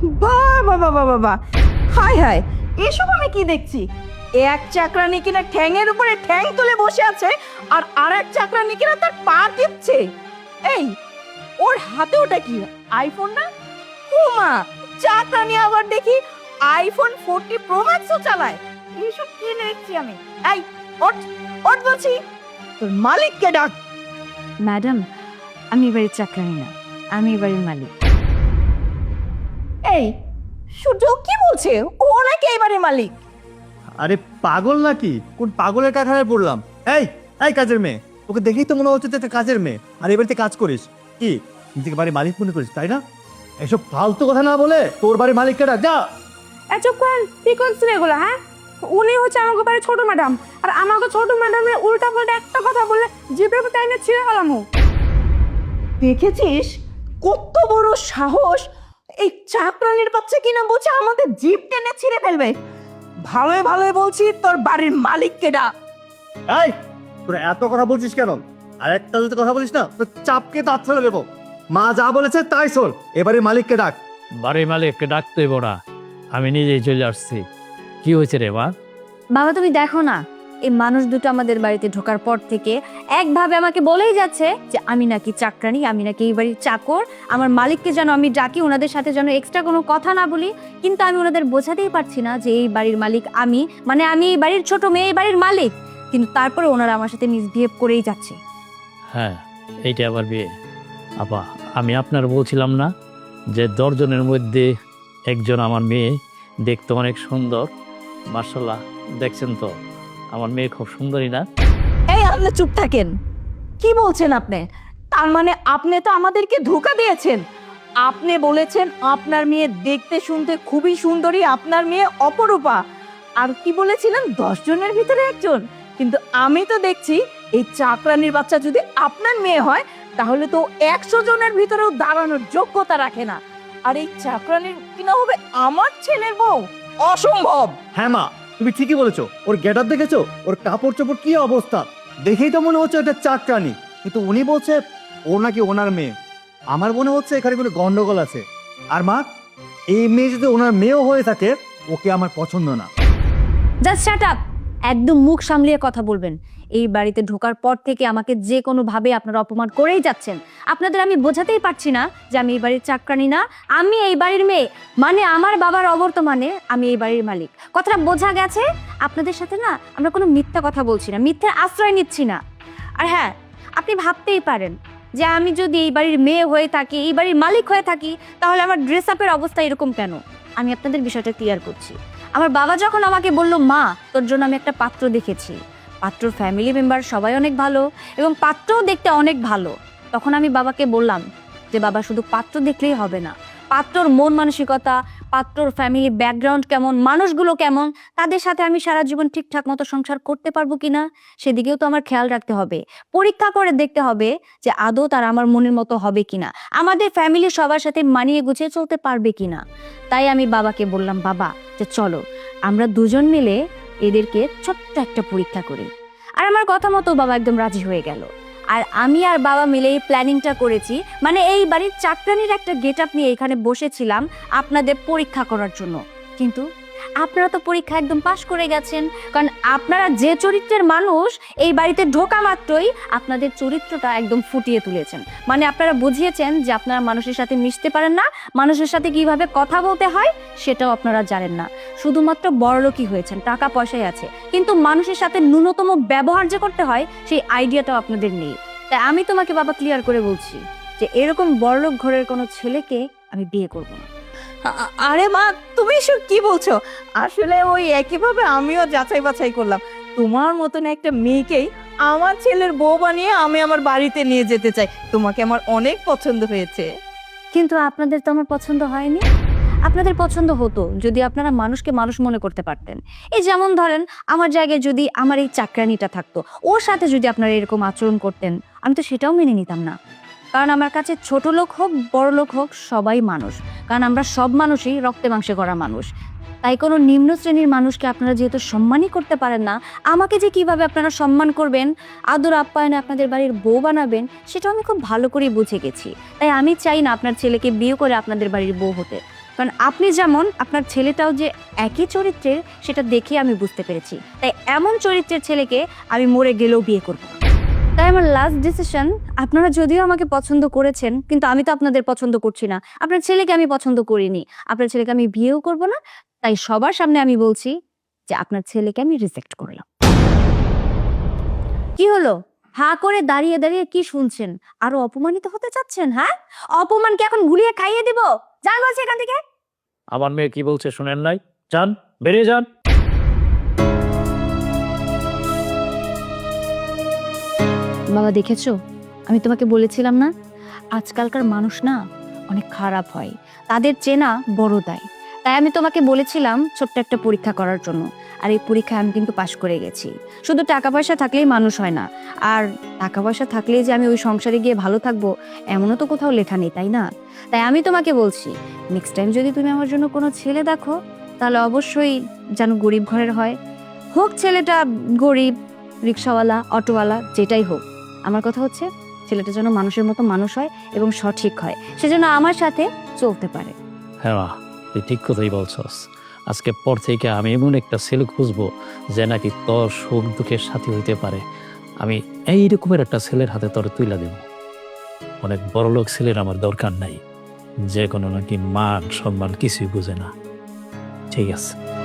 বাবা বাবা বাবা হাই হাই, এসব আমি কি দেখছি? এক চাকরানি কিনা ঠ্যাংয়ের উপরে ঠ্যাং তুলে বসে আছে, আর আর এক চাকরানি কিনা তার পা টিপছে। এই, ওর হাতে ওটা কি? আইফোন না? ও মা চাকরানি আবার দেখি আইফোন ফোরটি প্রো ম্যাক্সও চালায়। এসব কি দেখছি আমি? এই, ওঠ ওঠ বলছি। তোর মালিককে ডাক। ম্যাডাম, আমি এবারের চাকরানি না, আমি এবারের মালিক। এই সূর্য কি বলছে? ও নাকি এবারে মালিক? আরে পাগল নাকি? কোন পাগলের কাঠারে পড়লাম। এই এই কাজের মেয়ে। ওকে দেখেই তো মনে হচ্ছে একটা কাজের মেয়ে। আর এবারে কাজ করিস। কি? নিজেকে বাড়ির মালিক মনে করিস তাই না? এসব ফালতু কথা না বলে তোর বাড়ির মালিককে ডাক যা। এত করেন কি করছেন এগুলো হ্যাঁ? উনি হচ্ছে আমাকে বাড়ি ছোট ম্যাডাম। আর আমাকে ছোট ম্যাডামের উল্টা পাল্টা একটা কথা বললে জিপের তাই না ছিঁড়ে গেলাম দেখেছিস? কত বড় সাহস এই চাকরানির বাচ্চা কিনা বলছে আমাদের জিপ টেনে ছিঁড়ে ফেলবে। ভালোই ভালোই বলছি তোর বাড়ির মালিককে ডাক এই তোরা এত কথা বলছিস কেন? আর একটা যদি কথা বলিস না তো চাপকে দাঁত ফেলে দেবো মা যা বলেছে তাই শোন এবারে মালিককে ডাক। বাড়ির মালিককে ডাকতে না আমি নিজেই চলে আসছি। কি হয়েছে রে মা? বাবা তুমি দেখো না এই মানুষ দুটো আমাদের বাড়িতে ঢোকার পর থেকে একভাবে আমাকে বলেই যাচ্ছে যে, আমি নাকি চাকরানি, আমি নাকি এই বাড়ির চাকর। আমার মালিককে যেন আমি ডাকি, ওনাদের সাথে যেন এক্সট্রা কোনো কথা না বলি। কিন্তু আমি ওনাদের বোঝাতেই পারছি না যে, এই বাড়ির মালিক আমি। মানে আমি এই বাড়ির ছোট মেয়ে, এই বাড়ির মালিক। কিন্তু তারপরে ওনারা আমার সাথে মিসবিহেভ করেই যাচ্ছে। হ্যাঁ এইটা আবার বিয়ে আপা, আমি আপনার বলছিলাম না যে, দশজনের মধ্যে একজন আমার মেয়ে দেখতে অনেক সুন্দর। মার্শাল্লাহ দেখছেন তো? আমার মেয়ে খুব সুন্দরী না। এই আপনি চুপ থাকেন। কি বলছেন আপনি? তার মানে আপনি তো আমাদেরকে ধোকা দিয়েছেন। আপনি বলেছেন আপনার মেয়ে দেখতে শুনতে খুবই সুন্দরী আপনার মেয়ে অপরূপা। আর কি বলেছিলেন? দশ জনের ভিতরে একজন। কিন্তু আমি তো দেখছি এই চাকরানির বাচ্চা যদি আপনার মেয়ে হয় তাহলে তো একশো জনের ভিতরেও দাঁড়ানোর যোগ্যতা রাখে না। আর এই চাকরানির কিনা হবে আমার ছেলের বউ? অসম্ভব! হ্যাঁ মা তুমি ঠিকই বলেছ, ওর গেট আপ দেখেছ? ওর কাপড় চোপড় কি অবস্থা? দেখেই তো মনে হচ্ছে এটা চাকরানি। কিন্তু উনি বলছে, ও নাকি ওনার মেয়ে। আমার মনে হচ্ছে এখানে কোনো গন্ডগোল আছে। আর মা, এই মেয়ে যদি ওনার মেয়েও হয়ে থাকে, ওকে আমার পছন্দ না। জাস্ট শাট আপ একদম মুখ সামলিয়ে কথা বলবেন। এই বাড়িতে ঢোকার পর থেকে আমাকে যে কোনো ভাবে আপনারা অপমান করেই যাচ্ছেন। আপনাদের আমি বোঝাতেই পারছি না যে আমি এই বাড়ির চাকরানি না, আমি এই বাড়ির মেয়ে। মানে আমার বাবার অবর্তমানে আমি এই বাড়ির মালিক। কথাটা বোঝা গেছে? আপনাদের সাথে না আমরা কোনো মিথ্যা কথা বলছি না, মিথ্যার আশ্রয় নিচ্ছি না। আর হ্যাঁ আপনি ভাবতেই পারেন যে আমি যদি এই বাড়ির মেয়ে হয়ে থাকি, এই বাড়ির মালিক হয়ে থাকি, তাহলে আমার ড্রেস আপের অবস্থা এরকম কেন? আমি আপনাদের বিষয়টা ক্লিয়ার করছি। আমার বাবা যখন আমাকে বলল, মা, তোর জন্য আমি একটা পাত্র দেখেছি। পাত্র ফ্যামিলি মেম্বার সবাই অনেক ভালো এবং পাত্রও দেখতে অনেক ভালো। তখন আমি বাবাকে বললাম যে, বাবা, শুধু পাত্র দেখলেই হবে না। পাত্রর মন মানসিকতা পাত্রর ফ্যামিলি ব্যাকগ্রাউন্ড কেমন, মানুষগুলো কেমন, তাদের সাথে আমি সারা জীবন ঠিকঠাক মতো সংসার করতে পারব কিনা, সেদিকেও তো আমার খেয়াল রাখতে হবে। পরীক্ষা করে দেখতে হবে যে আদৌ তারা আমার মনের মতো হবে কিনা। আমাদের ফ্যামিলি সবার সাথে মানিয়ে গুছিয়ে চলতে পারবে কিনা। তাই আমি বাবাকে বললাম, বাবা, যে চলো, আমরা দুজন মিলে এদেরকে ছোট্ট একটা পরীক্ষা করি। আর আমার কথা মতো বাবা একদম রাজি হয়ে গেল। আর আমি আর বাবা মিলে এই প্ল্যানিংটা করেছি। মানে এই বাড়ির চাকরানির একটা গেট আপ নিয়ে এখানে বসেছিলাম আপনাদের পরীক্ষা করার জন্য। কিন্তু আপনারা তো পরীক্ষা একদম পাশ করে গেছেন। কারণ আপনারা যে চরিত্রের মানুষ, এই বাড়িতে ঢোকা মাত্রই আপনাদের চরিত্রটা একদম ফুটিয়ে তুলেছেন। মানে আপনারা বুঝিয়েছেন যে আপনারা মানুষের সাথে মিশতে পারেন না, মানুষের সাথে কীভাবে কথা বলতে হয় সেটাও আপনারা জানেন না। শুধুমাত্র বড়লোকই হয়েছেন টাকা পয়সাই আছে। কিন্তু মানুষের সাথে ন্যূনতম ব্যবহার যে করতে হয়, সেই আইডিয়াটাও আপনাদের নেই। তাই আমি তোমাকে বাবা ক্লিয়ার করে বলছি যে এরকম বড়লোক ঘরের কোনো ছেলেকে আমি বিয়ে করব না। আরে মা, তুমি এসব কি বলছো? আসলে ওই একইভাবে আমিও যাচাই বাছাই করলাম। তোমার মতন একটা মেয়েকেই আমার ছেলের বউ বানিয়ে আমি আমার বাড়িতে নিয়ে যেতে চাই। তোমাকে আমার অনেক পছন্দ হয়েছে। কিন্তু আপনাদের তো আমার পছন্দ হয়নি। আপনাদের পছন্দ হতো যদি আপনারা মানুষকে মানুষ মনে করতে পারতেন। এই যেমন ধরেন, আমার জায়গায় যদি আমার এই চাকরানিটা থাকতো, ওর সাথে যদি আপনারা এরকম আচরণ করতেন, আমি তো সেটাও মেনে নিতাম না। কারণ আমার কাছে ছোট লোক হোক, বড় লোক হোক, সবাই মানুষ। কারণ আমরা সব মানুষই রক্তে মাংসে করা মানুষ। তাই কোনো নিম্ন শ্রেণির মানুষকে আপনারা যেহেতু সম্মানই করতে পারেন না, আমাকে যে কীভাবে আপনারা সম্মান করবেন, আদর আপ্যায়নে আপনাদের বাড়ির বউ বানাবেন, সেটাও আমি খুব ভালো করেই বুঝে গেছি। তাই আমি চাই না আপনার ছেলেকে বিয়ে করে আপনাদের বাড়ির বউ হতে। কারণ আপনি যেমন, আপনার ছেলেটাও যে একই চরিত্রের, সেটা দেখে আমি বুঝতে পেরেছি। তাই এমন চরিত্রের ছেলেকে আমি মরে গেলেও বিয়ে করব। তাই আমার লাস্ট ডিসিশন আপনারা যদিও আমাকে পছন্দ করেছেন, কিন্তু আমি তো আপনাদের পছন্দ করছি না। আপনার ছেলেকে আমি পছন্দ করিনি। আপনার ছেলেকে আমি বিয়েও করব না। তাই সবার সামনে আমি বলছি যে আপনার ছেলেকে আমি রিজেক্ট করলাম। কি হলো? হা করে দাঁড়িয়ে দাঁড়িয়ে কি শুনছেন? আরও অপমানিত হতে চাচ্ছেন হ্যাঁ? অপমানকে এখন গুলিয়ে খাইয়ে দিব। যান বলছি এখান থেকে। আমার মেয়ে কি বলছে শুনেন নাই? যান, বেরিয়ে যান। বাবা, দেখেছ? আমি তোমাকে বলেছিলাম না? আজকালকার মানুষ না অনেক খারাপ হয়। তাদের চেনা বড় দায়। তাই আমি তোমাকে বলেছিলাম ছোট্ট একটা পরীক্ষা করার জন্য। আর এই পরীক্ষায় আমি কিন্তু পাশ করে গেছি। শুধু টাকা পয়সা থাকলেই মানুষ হয় না। আর টাকা পয়সা থাকলেই যে আমি ওই সংসারে গিয়ে ভালো থাকব, এমনও তো কোথাও লেখা নেই, তাই না? তাই আমি তোমাকে বলছি নেক্সট টাইম যদি তুমি আমার জন্য কোনো ছেলে দেখো, তাহলে অবশ্যই যেন গরিব ঘরের হয়। হোক ছেলেটা গরিব, রিক্সাওয়ালা, অটোওয়ালা, যেটাই হোক। আমার কথা হচ্ছে, ছেলেটা যেন মানুষের মতো মানুষ হয় এবং সঠিক হয় সেজন্য আমার সাথে চলতে পারে। হ্যাঁ তুই ঠিক কথাই বলছস। আজকে পর থেকে আমি এমন একটা ছেলে খুঁজবো যে নাকি তোর সুখ দুঃখের সাথী হইতে পারে। আমি এই রকমের একটা ছেলের হাতে তোর তুইলা দেব। অনেক বড় লোক ছেলের আমার দরকার নাই। যে কোনো নাকি মান, সম্মান কিছুই বুঝে না। ঠিক আছে।